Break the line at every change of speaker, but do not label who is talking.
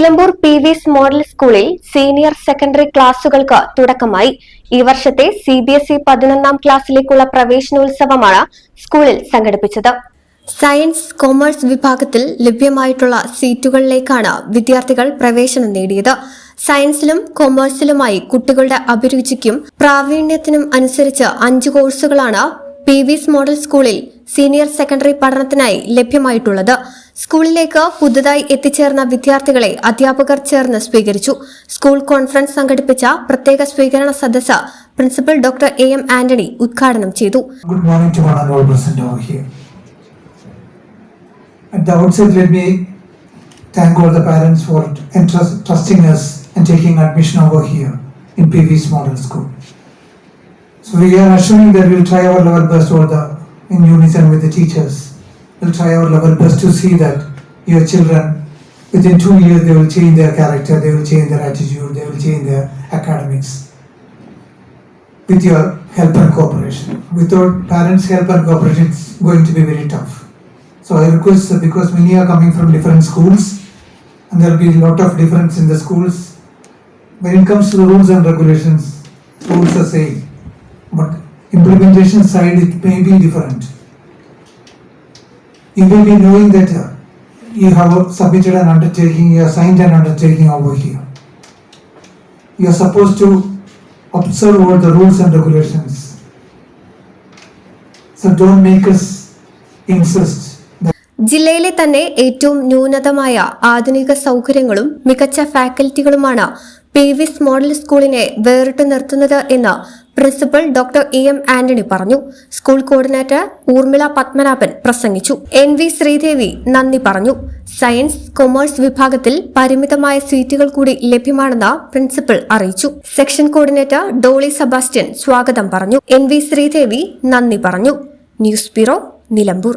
Nilambur Peevees model സ്കൂളിൽ senior secondary ക്ലാസുകൾക്ക് തുടക്കമായി. ഈ വർഷത്തെ സി ബി എസ് ഇ പതിനൊന്നാം ക്ലാസ്സിലേക്കുള്ള പ്രവേശനോത്സവമാണ് സ്കൂളിൽ സംഘടിപ്പിച്ചത്. സയൻസ് കൊമേഴ്സ് വിഭാഗത്തിൽ ലഭ്യമായിട്ടുള്ള സീറ്റുകളിലേക്കാണ് വിദ്യാർത്ഥികൾ പ്രവേശനം നേടിയത്. സയൻസിലും കൊമേഴ്സിലുമായി കുട്ടികളുടെ അഭിരുചിക്കും പ്രാവീണ്യത്തിനും അനുസരിച്ച് അഞ്ച് കോഴ്സുകളാണ് പി വിസ് മോഡൽ സ്കൂളിൽ സീനിയർ സെക്കൻഡറി പഠനത്തിനായി ലഭ്യമായിട്ടുള്ളത്. സ്കൂളിലേക്ക് പുതുതായി എത്തിച്ചേർന്ന വിദ്യാർത്ഥികളെ അധ്യാപകർ ചേർന്ന് സ്വീകരിച്ചു. സ്കൂൾ കോൺഫറൻസ് സംഘടിപ്പിച്ച പ്രത്യേക സ്വീകരണ സദസ് principal doctor A M Antony ഉദ്ഘാടനം ചെയ്തു.
In unison with the teachers. We'll try our level best to see that your children, within two years, they will change their character, they will change their attitude, they will change their academics with your help and cooperation. Without parents' help and cooperation, it's going to be very tough. So I request, because many are coming from different schools, and there will be a lot of difference in the schools. When it comes to the rules and regulations, rules are same, but implementation side it may be different. You will be knowing that uh, you have submitted an undertaking, you have signed an undertaking over here. You are supposed to observe all the rules and regulations. So don't make us insist
ജില്ലയിലെ തന്നെ ഏറ്റവും ന്യൂനതമായ ആധുനിക സൗകര്യങ്ങളും മികച്ച ഫാക്കൽറ്റികളുമാണ് P വിസ് model സ്കൂളിനെ വേറിട്ട് നിർത്തുന്നത് എന്ന് principal doctor E M Antony പറഞ്ഞു. സ്കൂൾ കോർഡിനേറ്റർ ഊർമിള പത്മനാഭൻ പ്രസംഗിച്ചു. എൻ വി ശ്രീദേവി നന്ദി പറഞ്ഞു. സയൻസ് കൊമേഴ്സ് വിഭാഗത്തിൽ പരിമിതമായ സീറ്റുകൾ കൂടി ലഭ്യമാണെന്ന് പ്രിൻസിപ്പൽ അറിയിച്ചു. സെക്ഷൻ കോർഡിനേറ്റർ ഡോളി സെബാസ്റ്റ്യൻ സ്വാഗതം പറഞ്ഞു. എൻ വി ശ്രീദേവി നന്ദി പറഞ്ഞു. News bureau Nilambur.